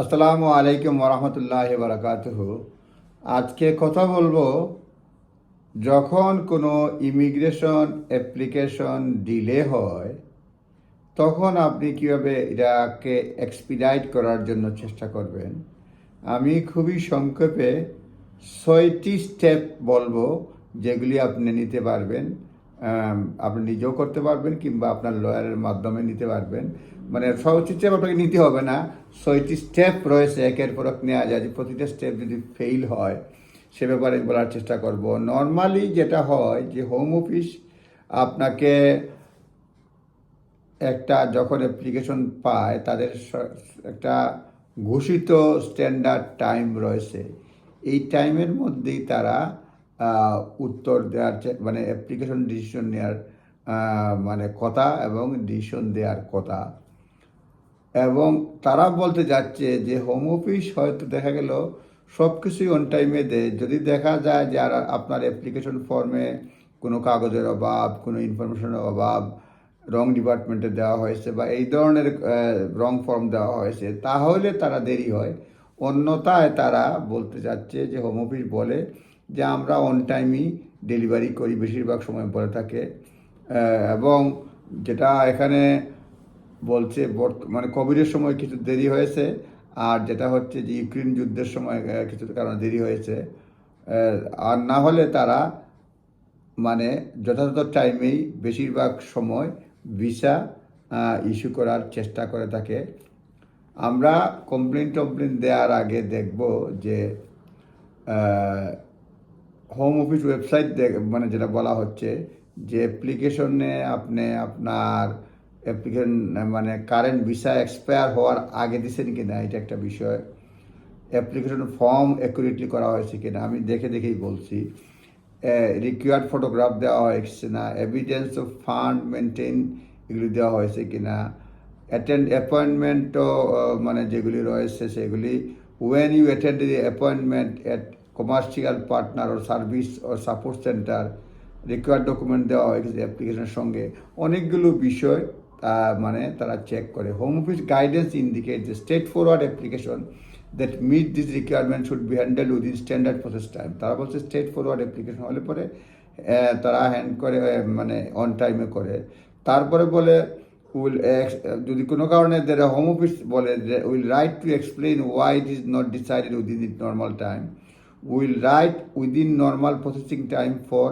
আসসালামু আলাইকুম ওরহমতুল্লাহ বারাকাতুহ আজকে কথা বলব, যখন কোনো ইমিগ্রেশন অ্যাপ্লিকেশন ডিলে হয়, তখন আপনি কীভাবে এটাকে এক্সপিডাইট করার জন্য চেষ্টা করবেন? আমি খুবই সংক্ষেপে ছয়টি স্টেপ বলব, যেগুলি আপনি নিতে পারবেন। আপনি নিজেও করতে পারবেন কিংবা আপনার লয়ারের মাধ্যমে নিতে পারবেন। মানে সর্বোচ্চ স্টেপ আপনাকে নিতে হবে না। ছয়টি স্টেপ রয়েছে, একের পর এক নেওয়া যায়। যে প্রতিটা স্টেপ যদি ফেইল হয়, সে ব্যাপারে বলার চেষ্টা করব। নর্মালি যেটা হয় যে হোম অফিস আপনাকে একটা যখন অ্যাপ্লিকেশন পায়, তাদের একটা ঘোষিত স্ট্যান্ডার্ড টাইম রয়েছে। এই টাইমের মধ্যেই তারা উত্তর দেওয়ার মানে অ্যাপ্লিকেশন ডিসিশন নেওয়ার মানে কথা এবং ডিসিশন দেওয়ার কথা। এবং তারা বলতে যাচ্ছে যে হোম অফিস হয়তো দেখা গেল সব কিছুই অন টাইমে দেয়। যদি দেখা যায় যে আর আপনার অ্যাপ্লিকেশন ফর্মে কোনো কাগজের অভাব, কোনো ইনফরমেশনের অভাব রং ডিপার্টমেন্টে দেওয়া হয়েছে বা এই ধরনের রং ফর্ম দেওয়া হয়েছে, তাহলে তারা দেরি হয়। অন্যথায় তারা বলতে চাচ্ছে যে হোম অফিস বলে যে আমরা অন টাইমই ডেলিভারি করি, বেশিরভাগ সময় বলে থাকে। এবং যেটা এখানে বলছে মানে কোভিডের সময় কিছু দেরি হয়েছে, আর যেটা হচ্ছে যে ইউক্রেন যুদ্ধের সময় কিছু কারণে দেরি হয়েছে। আর না হলে তারা মানে যথাযথ টাইমেই বেশিরভাগ সময় ভিসা ইস্যু করার চেষ্টা করে থাকে। আমরা কমপ্লেন টমপ্লেন দেওয়ার আগে দেখব যে হোম অফিস ওয়েবসাইট মানে যেটা বলা হচ্ছে যে অ্যাপ্লিকেশনে আপনি আপনার অ্যাপ্লিকেশন মানে কারেন্ট ভিসা এক্সপায়ার হওয়ার আগে দিচ্ছেন কি না এটা একটা বিষয়। অ্যাপ্লিকেশন ফর্ম অ্যাকুরেটলি করা হয়েছে কি না আমি দেখে দেখেই বলছি। রিকোয়ার্ড ফটোগ্রাফ দেওয়া হয়েছে না এভিডেন্স অফ ফান্ড মেনটেন এগুলি দেওয়া হয়েছে কি না অ্যাটেন্ড অ্যাপয়েন্টমেন্টও মানে যেগুলি রয়েছে সেগুলি when you attend the appointment at commercial partner O service ও সাপোর্ট সেন্টার রিকোয়ার্ড ডকুমেন্ট দেওয়া হয়েছে অ্যাপ্লিকেশনের সঙ্গে। অনেকগুলো বিষয় মানে তারা চেক করে। হোম অফিস গাইডেন্স ইন্ডিকেট যে state forward application that meet this requirement should be handle within standard process time তারা বলছে স্টেট ফরওয়ার্ড অ্যাপ্লিকেশন হলে পরে তারা হ্যান্ড করে মানে অন টাইমে করে। তারপরে বলে উইল যদি কোনো কারণে দেরা হোম অফিস বলে will write to explain why it is not decided within it normal time will write within normal processing time for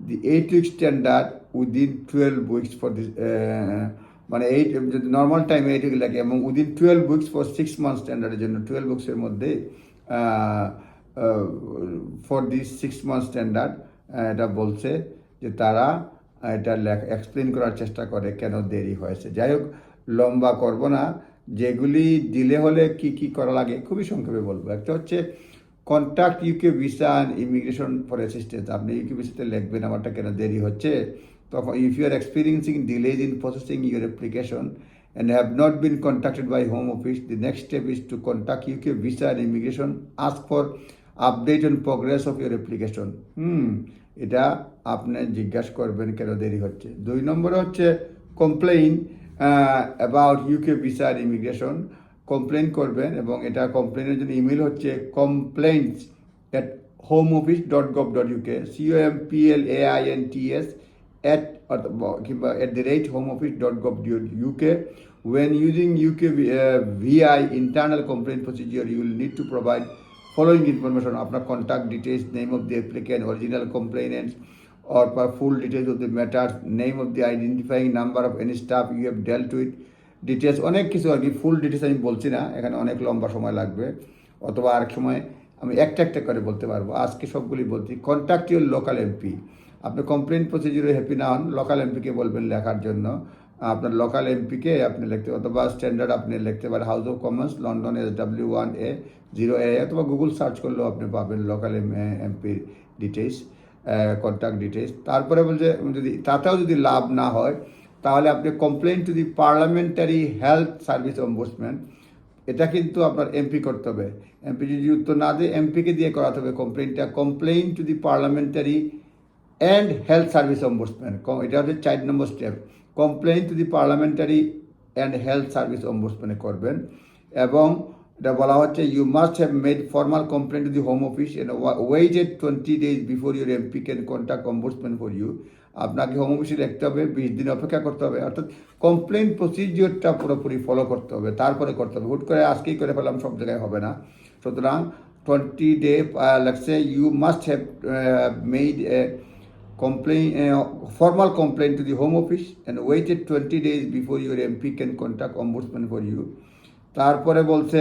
the eight week standard within twelve weeks for this মানে eight normal time eight week লাগে এবং within twelve weeks for six month স্ট্যান্ডার্ডের জন্য twelve উইক্সের মধ্যে for this six month standard এটা বলছে যে তারা এটা এক্সপ্লেন করার চেষ্টা করে কেন দেরি হয়েছে। যাই হোক, লম্বা করব না। যেগুলি দিলে হলে কি কি করা লাগে, খুবই সংক্ষেপে বলব। একটা হচ্ছে contact UK visa and immigration for assistance আপনি ইউকে ভিসাতে লিখবেন আমারটা কেন দেরি হচ্ছে? তখন if you are experiencing delays in processing your application and have not been contacted by Home Office, the next step is to contact UK Visa and Immigration, ask for update on progress of your application. হুম এটা আপনি জিজ্ঞাসা করবেন কেন দেরি হচ্ছে? দুই নম্বরে হচ্ছে কমপ্লেইন অ্যাবাউট ইউকে ভিসা আর ইমিগ্রেশন কমপ্লেন করবেন এবং এটা কমপ্লেনের জন্য ইমেল হচ্ছে complain at home office dot gov dot UK COMPL A I N T S at কিংবা at the rate home office dot gov dot UK when using UK VI internal complain procedure you'll need to provide following information আপনার contact details name of the applicant original complainants or full details of the matter name of the identifying number of any staff you have dealt to it details অনেক কিছু আর কি full details আমি বলছি না, এখানে অনেক লম্বা সময় লাগবে, অথবা আরেক সময় আমি একটা একটা করে বলতে পারব। আজকে সবগুলি বলছি কন্ট্যাক্ট ইউর লোকাল এমপি আপনি কমপ্লেন প্রসিডিউরে হ্যাপি না হন লোকাল এমপিকে বলবেন লেখার জন্য। আপনার লোকাল এমপিকে আপনি লিখতে, অথবা স্ট্যান্ডার্ড আপনি লিখতে পারেন House of Commons London S W one A zero A অথবা গুগল সার্চ করলেও আপনি পাবেন লোকাল এম এমপির ডিটেলস কন্ট্যাক্ট ডিটেলস তারপরে বলছে, যদি, তাতেও যদি লাভ না হয় তাহলে আপনি complain to the parliamentary health service ombudsman এটা কিন্তু আপনার এমপি করতে হবে। এমপি যদি উত্তর না দেয় এমপিকে দিয়ে করাতে হবে কমপ্লেনটা complain to the parliamentary and health service ombudsman এটা হচ্ছে চার নম্বর step complain to the parliamentary and health service অম্বুসম্যানে করবেন এবং এটা বলা হচ্ছে you must have made formal complain to the home office and waited twenty days before your MP can contact ombudsman for you আপনাকে home অফিসে দেখতে হবে, বিশ দিন অপেক্ষা করতে হবে, অর্থাৎ কমপ্লেন প্রসিডিওরটা পুরোপুরি ফলো করতে হবে, তারপরে করতে হবে। হুট করে আজকেই করে ফেলাম সব জায়গায় হবে না। সুতরাং টোয়েন্টি ডে লাগছে you must have made a complain formal complain to the home office and waited twenty days before your MP can contact ombudsman for you তারপরে বলছে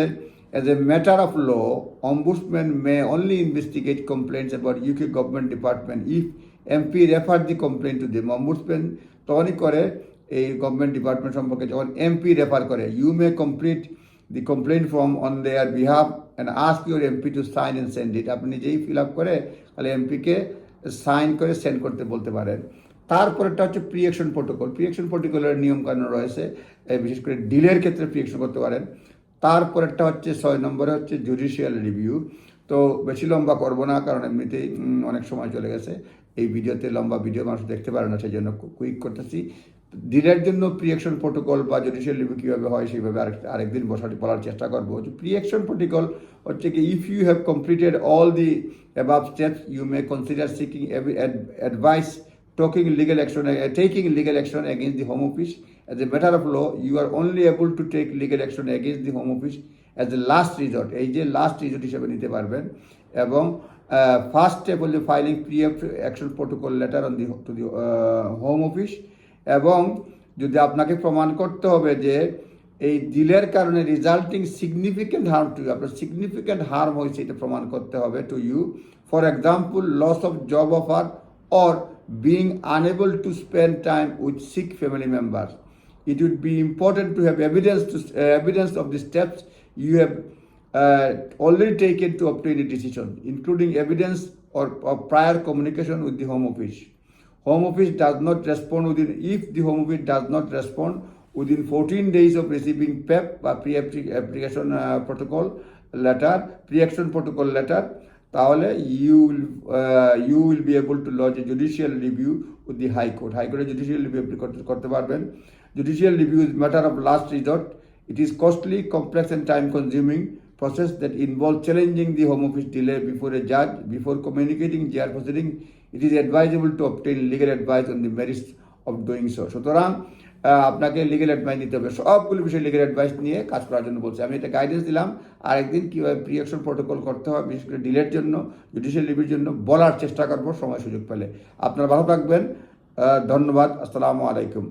as a matter of law ombudsman may only investigate complaints about UK government department if MP refer the complaint to them. Ombudsman তখনই করে এই government department সম্পর্কে যখন MP refer করে you may complete the complain form on their behalf and ask your MP to sign and send it আপনি নিজেই fill up করে, তাহলে এমপিকে সাইন করে সেন্ড করতে বলতে পারেন। তারপরেরটা হচ্ছে প্রিয়েকশন প্রোটোকল প্রিয়েকশন প্রোটোকলের নিয়মকানুন রয়েছে বিশেষ করে ডিলের ক্ষেত্রে প্রিয়েকশন করতে পারেন। তারপরেরটা হচ্ছে ছয় নম্বরে হচ্ছে জুডিশিয়াল রিভিউ তো বেশি লম্বা করব না, কারণ এমনিতেই অনেক সময় চলে গেছে। এই ভিডিওতে লম্বা ভিডিও মানুষ দেখতে পারে না সেই জন্য কুইক করতেছি ডিলের জন্য প্রিয়েকশন প্রোটোকল বা জুডিশিয়াল রিভিউ কীভাবে হয় সেইভাবে আরেক আরেকদিন বসাটি বলার চেষ্টা করব প্রিয়েকশন প্রোটোকল হচ্ছে কি if you have completed all the above steps you may consider seeking advice taking legal action, uh, taking legal action against the Home Office. As a matter of law, you are only able to take action against the Home Office as a last resort. এই যে last resort হিসেবে নিতে পারবেন এবং first step হল filing pre action protocol letter on the to the home office এবং যদি আপনাকে প্রমাণ করতে হবে যে এই ডিলের কারণে resulting significant harm to you আপনার সিগনিফিক্যান্ট হার্ম হয়েছে এটা প্রমাণ করতে হবে to you for example loss of job offer or being unable to spend time with sick family members. It would be important to have evidence to evidence evidence the steps you uh, already taken to obtain a decision, including evidence or, or prior communication with the Home Office. Home Office does not respond within if the Home Office does not respond within 14 days of receiving PEP pre-application uh, protocol letter, pre-action protocol letter, তাহলে you you will be able to lodge a judicial review with the high court হাইকোর্টে judicial review আপনি করতে পারবেন judicial review is matter of last resort it is costly complex and time consuming process that involve challenging the home office delay before a judge, before communicating JR proceeding, it is advisable to obtain legal advice on the merits of doing so. সুতরাং আপনাকে legal advice নিতে হবে। সবগুলো বিষয়ে legal advice নিয়ে কাজ করার জন্য বলছি। আমি এটা গাইডেন্স দিলাম। আর একদিন কীভাবে প্রিয়াকশন প্রোটোকল করতে হয় বিশেষ করে ডিলের জন্য জুডিশিয়াল রিভিউর জন্য বলার চেষ্টা করব, সময় সুযোগ পেলে। আপনারা ভালো থাকবেন। ধন্যবাদ। আসসালামু আলাইকুম।